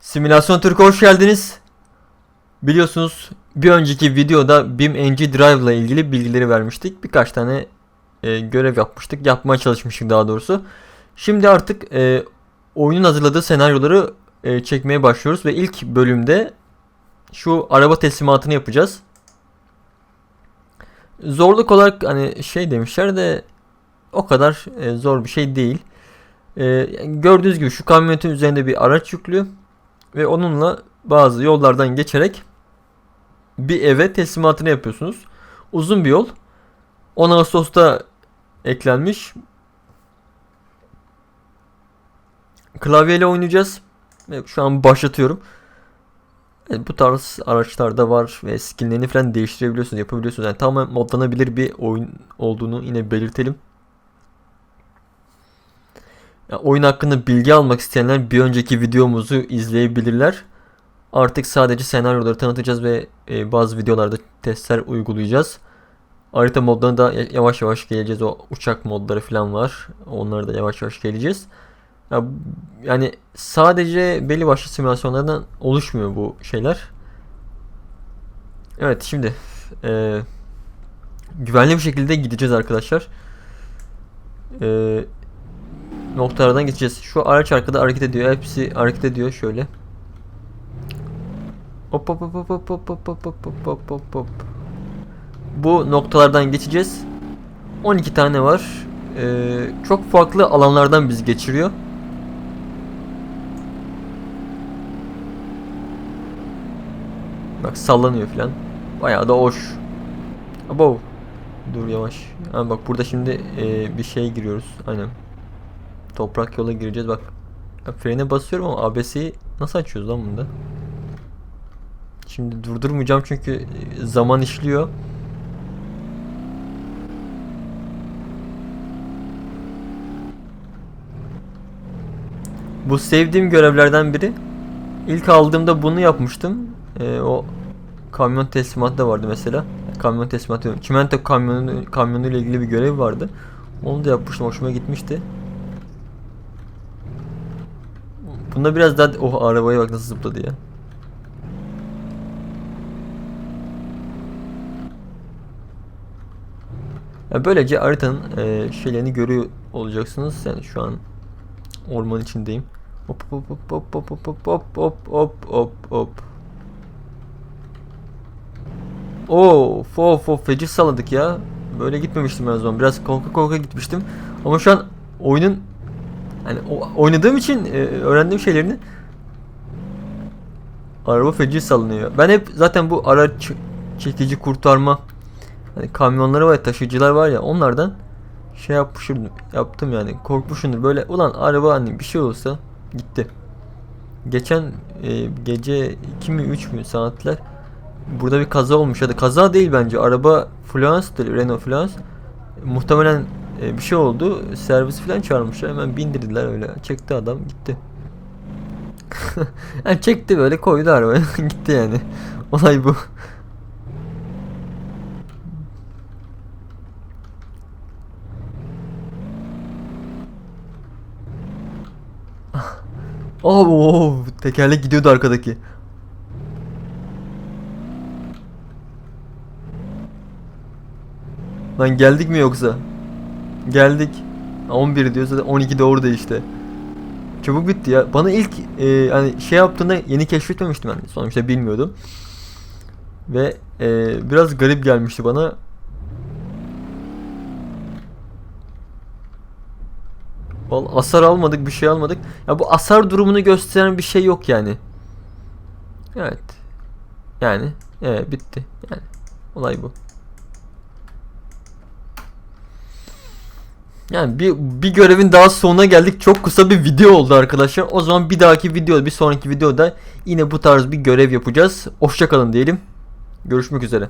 Simülasyon Türk'e hoş geldiniz. Biliyorsunuz bir önceki videoda BIM-NG Drive ile ilgili bilgileri vermiştik. Birkaç tane e, görev yapmıştık. Yapmaya çalışmıştık daha doğrusu. Şimdi artık e, oyunun hazırladığı senaryoları e, çekmeye başlıyoruz. Ve ilk bölümde şu araba teslimatını yapacağız. Zorluk olarak hani şey demişler de o kadar e, zor bir şey değil. E, gördüğünüz gibi şu kamyonetin üzerinde bir araç yüklü ve onunla bazı yollardan geçerek bir eve teslimatını yapıyorsunuz. Uzun bir yol. 10 Ağustos'ta eklenmiş. Klavyeyle oynayacağız. Şu an başlatıyorum. Evet, bu tarz araçlarda var ve skinlerini falan değiştirebiliyorsunuz, yapabiliyorsunuz. Yani tamamen modlanabilir bir oyun olduğunu yine belirtelim. Ya, oyun hakkında bilgi almak isteyenler bir önceki videomuzu izleyebilirler. Artık sadece senaryoları tanıtacağız ve e, bazı videolarda testler uygulayacağız. Harita modlarına da yavaş yavaş geleceğiz. O uçak modları falan var. Onlara da yavaş yavaş geleceğiz. Ya, yani sadece belli başlı simülasyonlardan oluşmuyor bu şeyler. Evet şimdi e, güvenli bir şekilde gideceğiz arkadaşlar. E, noktalardan geçeceğiz. Şu araç arkada hareket ediyor. Hepsi hareket ediyor şöyle. Hop hop hop hop hop hop hop hop hop hop hop hop. Bu noktalardan geçeceğiz. 12 tane var. Ee, çok farklı alanlardan bizi geçiriyor. Bak sallanıyor filan. Bayağı da hoş. Abo. Dur yavaş. Ha, bak burada şimdi e, bir şey giriyoruz. Aynen. Toprak yola gireceğiz bak. Ya, frene basıyorum ama ABS'yi nasıl açıyoruz lan bunda? Şimdi durdurmayacağım çünkü e, zaman işliyor. Bu sevdiğim görevlerden biri. İlk aldığımda bunu yapmıştım. Ee, o kamyon teslimatı da vardı mesela. Kamyon teslimatı diyorum. Çimento kamyonu kamyonu ile ilgili bir görev vardı. Onu da yapmıştım. Hoşuma gitmişti. Bunda biraz daha oh arabaya bak nasıl zıpladı ya. Ya böylece haritanın e, şeylerini görüyor olacaksınız. Yani şu an orman içindeyim. Hop hop hop hop hop hop hop hop hop hop hop. Of of of feci salladık ya. Böyle gitmemiştim ben o zaman. Biraz korka korka gitmiştim. Ama şu an oyunun o- oynadığım için e, öğrendiğim şeylerini araba feci sallanıyor. Ben hep zaten bu araç çekici kurtarma hani kamyonları var ya, taşıyıcılar var ya onlardan şey yapmışım yaptım yani korkmuşumdur böyle ulan araba hani bir şey olsa gitti. Geçen e, gece 2 mi 3 mü saatler burada bir kaza olmuş ya da kaza değil bence araba Fluence'dır Renault Fluence muhtemelen e, bir şey oldu servis falan çağırmışlar hemen bindirdiler öyle çekti adam gitti. yani çekti böyle koydu arabaya gitti yani olay bu. Oh, oh, tekerlek gidiyordu arkadaki. Lan geldik mi yoksa? Geldik. 11 diyor zaten 12 de orada işte. Çabuk bitti ya. Bana ilk e, hani şey yaptığında yeni keşfetmemiştim ben. Sonuçta bilmiyordum. Ve e, biraz garip gelmişti bana. Vallahi asar almadık, bir şey almadık. Ya bu asar durumunu gösteren bir şey yok yani. Evet. Yani evet bitti. Yani olay bu. Yani bir, bir görevin daha sonuna geldik. Çok kısa bir video oldu arkadaşlar. O zaman bir dahaki video, bir sonraki videoda yine bu tarz bir görev yapacağız. Hoşçakalın diyelim. Görüşmek üzere.